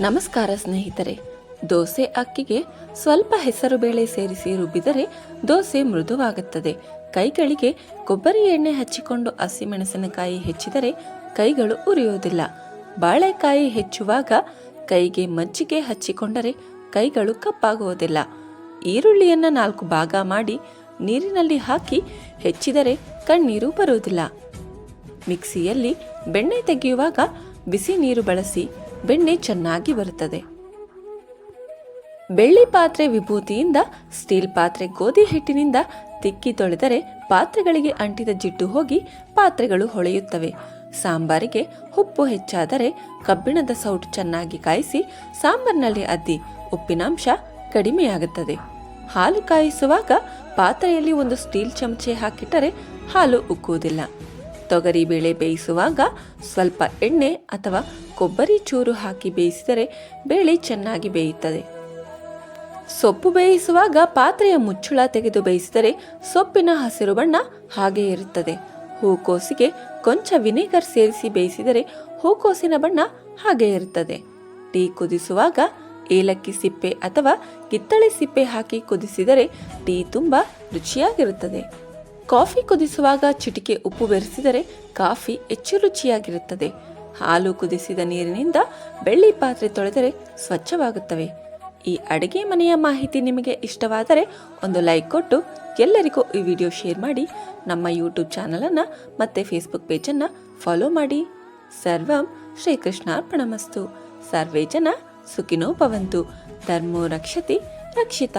ನಮಸ್ಕಾರ ಸ್ನೇಹಿತರೆ, ದೋಸೆ ಅಕ್ಕಿಗೆ ಸ್ವಲ್ಪ ಹೆಸರು ಬೇಳೆ ಸೇರಿಸಿ ರುಬ್ಬಿದರೆ ದೋಸೆ ಮೃದುವಾಗುತ್ತದೆ. ಕೈಗಳಿಗೆ ಕೊಬ್ಬರಿ ಎಣ್ಣೆ ಹಚ್ಚಿಕೊಂಡು ಹಸಿಮೆಣಸಿನಕಾಯಿ ಹೆಚ್ಚಿದರೆ ಕೈಗಳು ಉರಿಯುವುದಿಲ್ಲ. ಬಾಳೆಕಾಯಿ ಹೆಚ್ಚುವಾಗ ಕೈಗೆ ಮಜ್ಜಿಗೆ ಹಚ್ಚಿಕೊಂಡರೆ ಕೈಗಳು ಕಪ್ಪಾಗುವುದಿಲ್ಲ. ಈರುಳ್ಳಿಯನ್ನು ನಾಲ್ಕು ಭಾಗ ಮಾಡಿ ನೀರಿನಲ್ಲಿ ಹಾಕಿ ಹೆಚ್ಚಿದರೆ ಕಣ್ಣೀರು ಬರುವುದಿಲ್ಲ. ಮಿಕ್ಸಿಯಲ್ಲಿ ಬೆಣ್ಣೆ ತೆಗೆಯುವಾಗ ಬಿಸಿ ನೀರು ಬಳಸಿ ಬೆಣ್ಣೆ ಚೆನ್ನಾಗಿ ಬರುತ್ತದೆ. ಬೆಳ್ಳಿ ಪಾತ್ರೆ ವಿಭೂತಿಯಿಂದ, ಸ್ಟೀಲ್ ಪಾತ್ರೆ ಗೋಧಿ ಹಿಟ್ಟಿನಿಂದ ತಿಕ್ಕಿ ತೊಳೆದರೆ ಪಾತ್ರೆಗಳಿಗೆ ಅಂಟಿದ ಜಿಡ್ಡು ಹೋಗಿ ಪಾತ್ರೆಗಳು ಹೊಳೆಯುತ್ತವೆ. ಸಾಂಬಾರಿಗೆ ಉಪ್ಪು ಹೆಚ್ಚಾದರೆ ಕಬ್ಬಿಣದ ಸೌಟು ಚೆನ್ನಾಗಿ ಕಾಯಿಸಿ ಸಾಂಬಾರ್ನಲ್ಲಿ ಅದ್ದಿ ಉಪ್ಪಿನಾಂಶ ಕಡಿಮೆಯಾಗುತ್ತದೆ. ಹಾಲು ಕಾಯಿಸುವಾಗ ಪಾತ್ರೆಯಲ್ಲಿ ಒಂದು ಸ್ಟೀಲ್ ಚಮಚೆ ಹಾಕಿಟ್ಟರೆ ಹಾಲು ಉಕ್ಕುವುದಿಲ್ಲ. ತೊಗರಿ ಬೇಳೆ ಬೇಯಿಸುವಾಗ ಸ್ವಲ್ಪ ಎಣ್ಣೆ ಅಥವಾ ಕೊಬ್ಬರಿ ಚೂರು ಹಾಕಿ ಬೇಯಿಸಿದರೆ ಬೇಳೆ ಚೆನ್ನಾಗಿ ಬೇಯುತ್ತದೆ. ಸೊಪ್ಪು ಬೇಯಿಸುವಾಗ ಪಾತ್ರೆಯ ಮುಚ್ಚಳ ತೆಗೆದು ಬೇಯಿಸಿದರೆ ಸೊಪ್ಪಿನ ಹಸಿರು ಬಣ್ಣ ಹಾಗೇ ಇರುತ್ತದೆ. ಹೂಕೋಸಿಗೆ ಕೊಂಚ ವಿನೆಗರ್ ಸೇರಿಸಿ ಬೇಯಿಸಿದರೆ ಹೂಕೋಸಿನ ಬಣ್ಣ ಹಾಗೆ ಇರುತ್ತದೆ. ಟೀ ಕುದಿಸುವಾಗ ಏಲಕ್ಕಿ ಸಿಪ್ಪೆ ಅಥವಾ ಕಿತ್ತಳೆ ಸಿಪ್ಪೆ ಹಾಕಿ ಕುದಿಸಿದರೆ ಟೀ ತುಂಬ ರುಚಿಯಾಗಿರುತ್ತದೆ. ಕಾಫಿ ಕುದಿಸುವಾಗ ಚಿಟಿಕೆ ಉಪ್ಪು ಬೆರೆಸಿದರೆ ಕಾಫಿ ಹೆಚ್ಚು ರುಚಿಯಾಗಿರುತ್ತದೆ. ಹಾಲು ಕುದಿಸಿದ ನೀರಿನಿಂದ ಬೆಳ್ಳಿ ಪಾತ್ರೆ ತೊಳೆದರೆ ಸ್ವಚ್ಛವಾಗುತ್ತವೆ. ಈ ಅಡುಗೆ ಮನೆಯ ಮಾಹಿತಿ ನಿಮಗೆ ಇಷ್ಟವಾದರೆ ಒಂದು ಲೈಕ್ ಕೊಟ್ಟು ಎಲ್ಲರಿಗೂ ಈ ವಿಡಿಯೋ ಶೇರ್ ಮಾಡಿ, ನಮ್ಮ ಯೂಟ್ಯೂಬ್ ಚಾನಲನ್ನು ಮತ್ತು ಫೇಸ್ಬುಕ್ ಪೇಜನ್ನು ಫಾಲೋ ಮಾಡಿ. ಸರ್ವಂ ಶ್ರೀಕೃಷ್ಣಾರ್ಪಣಮಸ್ತು. ಸರ್ವೇ ಜನ ಸುಖಿನೋ ಭವಂತು. ಧರ್ಮೋ ರಕ್ಷತಿ ರಕ್ಷಿತ.